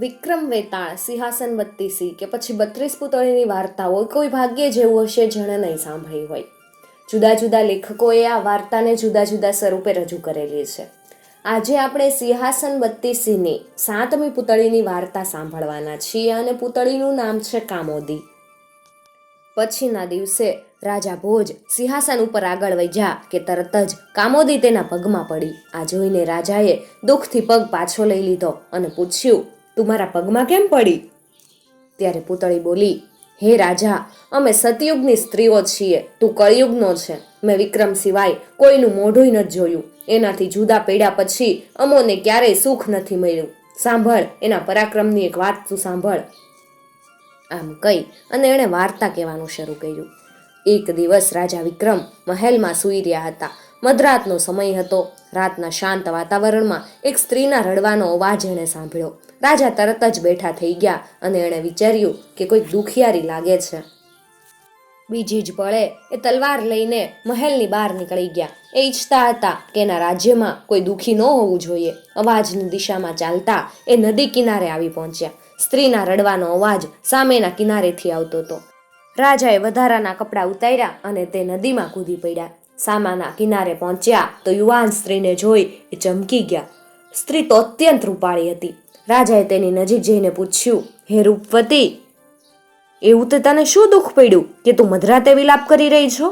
વિક્રમ વેતાળ સિંહાસન બત્તીસી કે પછી બત્રીસ પુતળીની વાર્તાઓ, કોઈ ભાગ્યે જેવું હશે જેણે નહીં સાંભળી હોય. જુદા જુદા લેખકોએ આ વાર્તાને જુદા જુદા સ્વરૂપે રજૂ કરેલી છે. આજે આપણે સિંહાસન બત્તીસીની સાતમી પુતળીની વાર્તા સાંભળવાના છીએ અને પુતળીનું નામ છે કામોદી. પછીના દિવસે રાજા ભોજ સિંહાસન ઉપર આગળ વધ્યા કે તરત જ કામોદી તેના પગમાં પડી. આ જોઈને રાજાએ દુઃખથી પગ પાછો લઈ લીધો અને પૂછ્યું તું મારા પગમાં કેમ પડી? ત્યારે પૂતળી બોલી, હે રાજા, અમે સતયુગની સ્ત્રીઓ છીએ. તું કળયુગનો છે. મેં વિક્રમ સિવાય કોઈનું મોઢું નથી જોયું. એનાથી જુદા પડ્યા પછી અમોને ક્યારેય સુખ નથી મળ્યું. સાંભળ, એના પરાક્રમની એક વાત તું સાંભળ. આમ કહી અને એણે વાર્તા કહેવાનું શરૂ કર્યું. એક દિવસ રાજા વિક્રમ મહેલમાં સૂઈ રહ્યા હતા. મધરાતનો સમય હતો. રાતના શાંત વાતાવરણમાં એક સ્ત્રીના રડવાનો અવાજ એણે સાંભળ્યો. રાજા તરત જ બેઠા થઈ ગયા અને એણે વિચાર્યું કે કોઈ દુખિયારી લાગે છે. બીજી જ પળે એ તલવાર લઈને મહેલની બહાર નીકળી ગયા. એ ઈચ્છતા હતા કે એના રાજ્યમાં કોઈ દુઃખી ન હોવું જોઈએ. અવાજની દિશામાં ચાલતા એ નદી કિનારે આવી પહોંચ્યા. સ્ત્રીના રડવાનો અવાજ સામેના કિનારેથી આવતો હતો. રાજાએ વધારાના કપડાં ઉતાર્યા અને તે નદીમાં કૂદી પડ્યા. સામાના કિનારે પહોંચ્યા તો યુવાન સ્ત્રીને જોઈ એ ચમકી ગયા. સ્ત્રી તો અત્યંત રૂપાળી હતી. રાજાએ તેની નજીક જઈને પૂછ્યું, હે રૂપવતી, એવું તે તને શું દુઃખ પડ્યું કે તું મધરાતે વિલાપ કરી રહી છો?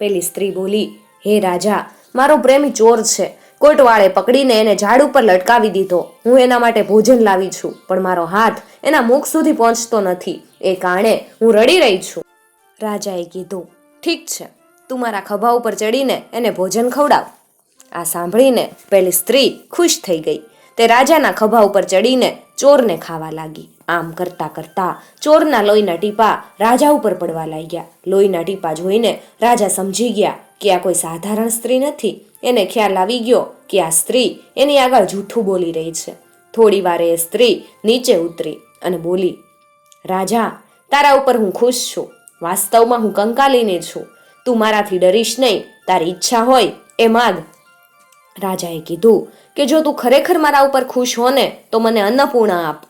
પેલી સ્ત્રી બોલી, હે રાજા, મારો પ્રેમી ચોર છે. કોટવાળે પકડીને એને ઝાડ ઉપર લટકાવી દીધો. હું એના માટે ભોજન લાવી છું, પણ મારો હાથ એના મુખ સુધી પહોંચતો નથી. એ કારણે હું રડી રહી છું. રાજાએ કીધું, ઠીક છે. તું મારા ખભા ઉપર ચડીને એને ભોજન ખવડાવ. આ સાંભળીને પેલી સ્ત્રી ખુશ થઈ ગઈ. તે રાજાના ખભા ઉપર ચડીને ચોરને ખાવા લાગી. આમ કરતા કરતા ચોરના લોહીના ટીપા રાજા ઉપર પડવા લાગ્યા. લોહીના ટીપા જોઈને રાજા સમજી ગયા કે આ કોઈ સાધારણ સ્ત્રી નથી. એને ખ્યાલ આવી ગયો કે આ સ્ત્રી એની આગળ જૂઠું બોલી રહી છે. થોડી વારે એ સ્ત્રી નીચે ઉતરી અને બોલી, રાજા, તારા ઉપર હું ખુશ છું. વાસ્તવમાં હું કંકાલીની છું. તું મારાથી ડરીશ નહીં, તારી ઈચ્છા હોય, એ માગ. રાજાએ કીધું કે જો તું ખરેખર મારા ઉપર ખુશ હો ને, તો મને અન્નપૂર્ણા આપ.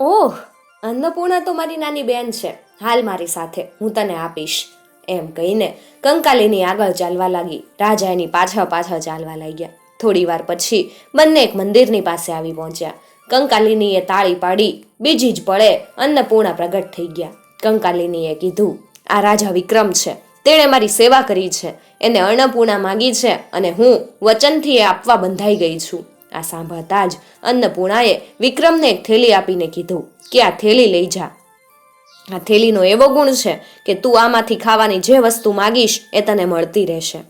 ઓહ, અન્નપૂર્ણા તો મારી નાની બેન છે. હાલ મારી સાથે, હું તને આપીશ. એમ કહીને કંકાલીની આગળ ચાલવા લાગી. રાજા એની પાછળ પાછળ ચાલવા લાગ્યા. થોડી વાર પછી બંને એક મંદિરની પાસે આવી પહોંચ્યા. કંકાલીનીએ તાળી પાડી, બીજી જ પળે અન્નપૂર્ણા પ્રગટ થઈ ગયા. કંકાલીનીએ કીધું, આ રાજા વિક્રમ છે. તેણે મારી સેવા કરી છે. એને અન્નપૂર્ણા માગી છે અને હું વચનથી એ આપવા બંધાઈ ગઈ છું. આ સાંભળતા જ અન્નપૂર્ણાએ વિક્રમને એક થેલી આપીને કીધું કે આ થેલી લઈ જા. આ થેલીનો એવો ગુણ છે કે તું આમાંથી ખાવાની જે વસ્તુ માગીશ એ તને મળતી રહેશે.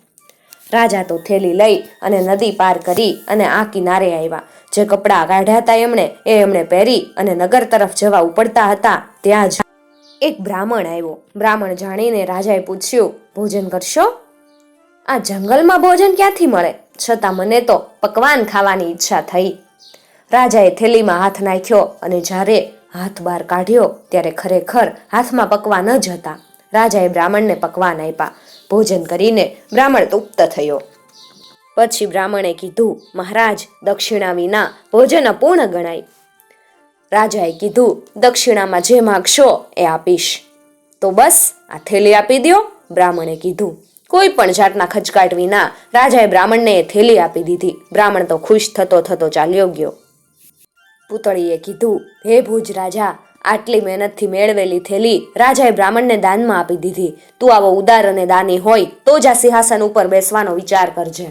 રાજા તો થેલી લઈ અને નદી પાર કરી અને આ કિનારે આવ્યા. જે કપડાં કાઢ્યા હતા એમણે, એ એમણે પહેરી અને નગર તરફ જવા ઉપડતા હતા ત્યાં જ એક બ્રાહ્મણ આવ્યો. બ્રાહ્મણ જાણીને રાજાએ પૂછ્યું, ભોજન કરશો? આ જંગલમાં ભોજન ક્યાંથી મળે? છતાં મને તો પકવાન ખાવાની ઈચ્છા થઈ. રાજાએ થેલીમાં હાથ નાખ્યો અને જ્યારે હાથ બહાર કાઢ્યો, ત્યારે ખરેખર હાથમાં પકવાન જ હતા. રાજાએ બ્રાહ્મણને પકવાન આપ્યા. ભોજન કરીને બ્રાહ્મણ તૃપ્ત થયો. પછી બ્રાહ્મણે કીધું, મહારાજ, દક્ષિણા વિના ભોજન અપૂર્ણ ગણાય. રાજાએ કીધું, દક્ષિણામાં જે માગશો એ આપીશ. તો બસ, આ થેલી આપી દ્યો, બ્રાહ્મણે કીધું. કોઈ પણ જાતના ખચકાટ વિના રાજાએ બ્રાહ્મણને એ થેલી આપી દીધી. બ્રાહ્મણ તો ખુશ થતો થતો ચાલ્યો ગયો. પૂતળીએ કીધું, હે ભુજ રાજા, આટલી મહેનતથી મેળવેલી થેલી રાજાએ બ્રાહ્મણને દાનમાં આપી દીધી. તું આવો ઉદાર અને દાની હોય તો જ આ સિંહાસન ઉપર બેસવાનો વિચાર કરજે.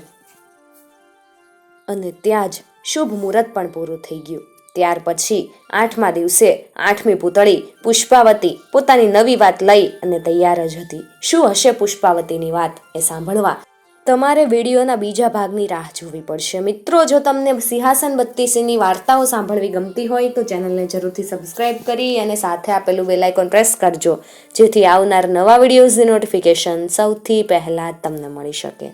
અને ત્યાં જ શુભ મુહૂર્ત પણ પૂરું થઈ ગયું. ત્યાર પછી આઠમા દિવસે આઠમી પૂતળી પુષ્પાવતી પોતાની નવી વાત લઈ અને તૈયાર જ હતી. શું હશે પુષ્પાવતીની વાત એ સાંભળવા તમારે વિડીયોના બીજા ભાગની રાહ જોવી પડશે. મિત્રો, જો તમને સિંહાસન બત્તીસીની વાર્તાઓ સાંભળવી ગમતી હોય તો ચેનલને જરૂરથી સબસ્ક્રાઇબ કરી અને સાથે આપેલું બેલાઇકોન પ્રેસ કરજો, જેથી આવનાર નવા વિડીયોઝની નોટિફિકેશન સૌથી પહેલાં તમને મળી શકે.